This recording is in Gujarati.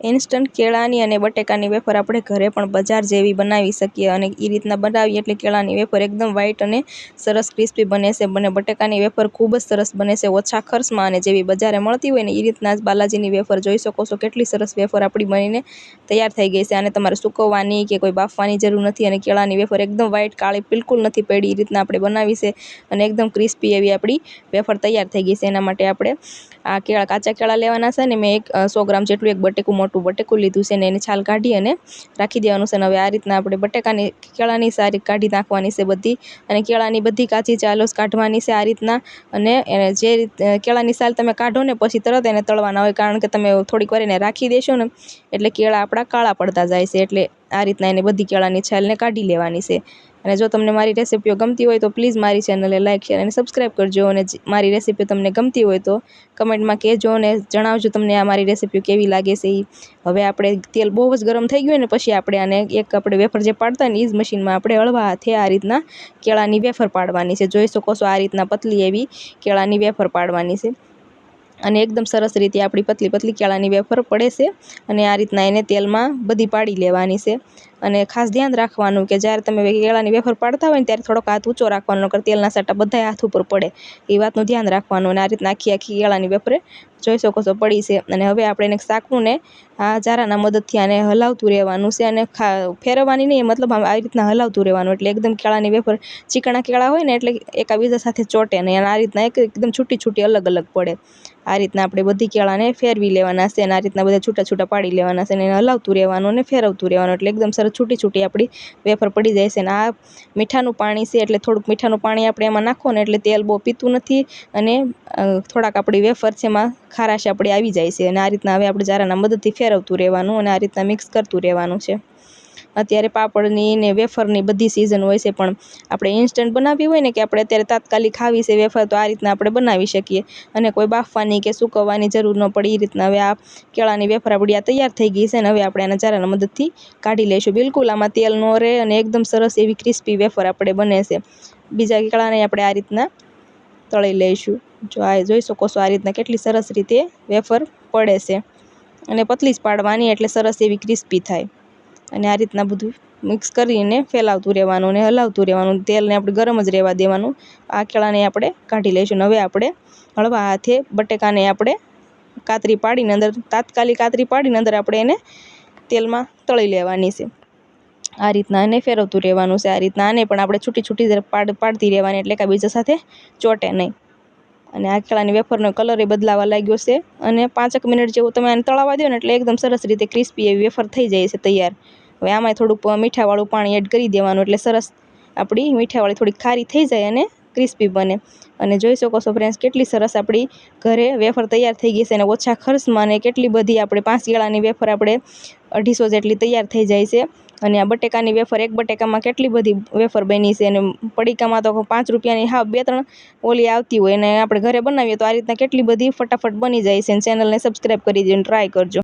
ઇન્સ્ટન્ટ કેળાની અને બટેકાની વેફર આપણે ઘરે પણ બજાર જેવી બનાવી શકીએ અને એ રીતના બનાવીએ એટલે કેળાની વેફર એકદમ વ્હાઈટ અને સરસ ક્રિસ્પી બને છે. અને બટેકાની વેફર ખૂબ જ સરસ બને છે. ઓછા ખર્ચમાં અને જેવી બજારે મળતી હોય ને એ રીતના જ બાલાજીની વેફર જોઈ શકો છો. કેટલી સરસ વેફર આપણી બનીને તૈયાર થઈ ગઈ છે. અને તમારે સૂકવવાની કે કોઈ બાફવાની જરૂર નથી અને કેળાની વેફર એકદમ વ્હાઈટ કાળી બિલકુલ નથી પડી. એ રીતના આપણે બનાવી છે અને એકદમ ક્રિસ્પી એવી આપણી વેફર તૈયાર થઈ ગઈ છે. એના માટે આપણે આ કેળા, કાચા કેળા લેવાના છે ને મેં એક સો ગ્રામ જેટલું એક બટેકું મોટું બટેકું લીધું છે ને એને છાલ કાઢી અને રાખી દેવાનું છે. અને હવે આ રીતના આપણે બટેકાની, કેળાની સારી કાઢી નાખવાની છે બધી. અને કેળાની બધી કાચી ચાલો કાઢવાની છે આ રીતના. અને એને જે કેળાની સાલ તમે કાઢો ને પછી તરત એને તળવાના હોય. કારણ કે તમે થોડીક વાર એને રાખી દેશો ને એટલે કેળા આપણા કાળા પડતા જાય છે એટલે આ રીતના એને બધી કેળાની છાલને કાઢી લેવાની છે. અને જો તમને મારી રેસીપીઓ ગમતી હોય તો પ્લીઝ મારી ચેનલને લાઇક શેર અને સબસ્ક્રાઈબ કરજો. અને મારી રેસીપી તમને ગમતી હોય તો કમેન્ટમાં કહેજો અને જણાવજો તમને આ મારી રેસીપીઓ કેવી લાગે છે. એ હવે આપણે તેલ બહુ જ ગરમ થઈ ગયું ને પછી આપણે આને એક આપણે વેફર જે પાડતા ને એ જ મશીનમાં આપણે હળવા હાથે આ રીતના કેળાની વેફર પાડવાની છે. જોઈ શકો છો આ રીતના પતલી એવી કેળાની વેફર પાડવાની છે. અને એકદમ સરસ રીતે આપણી પતલી પતલી કેળાની વેફર પડે છે અને આ રીતના એને તેલમાં બધી પાડી લેવાની છે. અને ખાસ ધ્યાન રાખવાનું કે જ્યારે તમે કેળાની વેફર પાડતા હોય ને ત્યારે થોડોક હાથ ઊંચો રાખવાનો, નકર તેલના સાટા બધા હાથ ઉપર પડે. એ વાતનું ધ્યાન રાખવાનું અને આ રીતના આખી આખી કેળાની વેફરે જોઈ શકો છો પડી છે. અને હવે આપણે એને શાકનું આ જારાના મદદથી આને હલાવતું રહેવાનું છે અને ફેરવવાની નહીં મતલબ આ રીતના હલાવતું રહેવાનું. એટલે એકદમ કેળાની વેફર ચીકણા કેળા હોય ને એટલે એકાબીજા સાથે ચોટે નહીં. અને આ રીતના એકદમ છૂટી છૂટી અલગ અલગ પડે. આ રીતના આપણે બધી કેળાને ફેરવી લેવાના છે અને આ રીતના બધા છૂટા છૂટા પાડી લેવાના છે અને હલાવતું રહેવાનું અને ફેરવતું રહેવાનું. એટલે એકદમ સરસ છૂટી છૂટી આપણી વેફર પડી જાય છે. અને આ મીઠાનું પાણી છે એટલે થોડુંક મીઠાનું પાણી આપણે એમાં નાખો ને એટલે તેલ બહુ પીતું નથી અને થોડાક આપણી વેફર છે એમાં ખારાશ આપણી આવી જાય છે. અને આ રીતના હવે આપણે જારાના મદદથી ફેરવતું રહેવાનું અને આ રીતના મિક્સ કરતું રહેવાનું છે. અત્યારે પાપડની ને વેફરની બધી સિઝન હોય છે, પણ આપણે ઇન્સ્ટન્ટ બનાવવી હોય ને કે આપણે અત્યારે તાત્કાલિક ખાવી છે વેફર, તો આ રીતના આપણે બનાવી શકીએ. અને કોઈ બાફવાની કે સૂકવવાની જરૂર ન પડે એ રીતના હવે આ કેળાની વેફર આપણી આ તૈયાર થઈ ગઈ છે ને હવે આપણે આના ચારાના મદદથી કાઢી લઈશું. બિલકુલ આમાં તેલ ન રહે અને એકદમ સરસ એવી ક્રિસ્પી વેફર આપણે બને છે. બીજા કેળાને આપણે આ રીતના તળી લઈશું. જો આ જોઈ શકો છો આ રીતના કેટલી સરસ રીતે વેફર પડે છે. અને પતલી જ પાડવાની એટલે સરસ એવી ક્રિસ્પી થાય. અને આ રીતના બધું મિક્સ કરીને ફેલાવતું રહેવાનું અને હલાવતું રહેવાનું. તેલને આપણે ગરમ જ રહેવા દેવાનું. આ કેળાને આપણે કાઢી લઈશું. હવે આપણે હળવા હાથે બટેકાને આપણે કાતરી પાડીને અંદર, તાત્કાલિક કાતરી પાડીને અંદર આપણે એને તેલમાં તળી લેવાની છે. આ રીતના એને ફેરવતું રહેવાનું છે. આ રીતના આને પણ આપણે છૂટી છૂટી પાડ, પાડતી રહેવાની. એટલે એકબીજા સાથે ચોંટે નહીં. અને આ કેળાની વેફરનો કલર એ બદલાવા લાગ્યો છે. અને પાંચેક મિનિટ જેવું તમે આને તળાવવા દો ને એટલે એકદમ સરસ રીતે ક્રિસ્પી એવી વેફર થઈ જાય છે તૈયાર. હવે આમાંય થોડુંક મીઠાવાળું પાણી એડ કરી દેવાનું એટલે સરસ આપણી મીઠાવાળી થોડીક ખારી થઈ જાય અને ક્રિસ્પી બને. અને જોઈ શકો છો ફ્રેન્ડ્સ કેટલી સરસ આપણી ઘરે વેફર તૈયાર થઈ ગઈ છે અને ઓછા ખર્ચમાં અને કેટલી બધી આપણે પાંચ કેળાની વેફર આપણે અઢીસો જેટલી તૈયાર થઈ જાય છે. અને આ બટેકાની વેફર, એક બટેકામાં કેટલી બધી વેફર બની છે અને પડીકામાં તો પાંચ રૂપિયાની હા, બે ત્રણ ઓલી આવતી હોય અને આપણે ઘરે બનાવીએ તો આ રીતના કેટલી બધી ફટાફટ બની જાય છે. અને ચેનલને સબસ્ક્રાઈબ કરી દઈને ટ્રાય કરજો.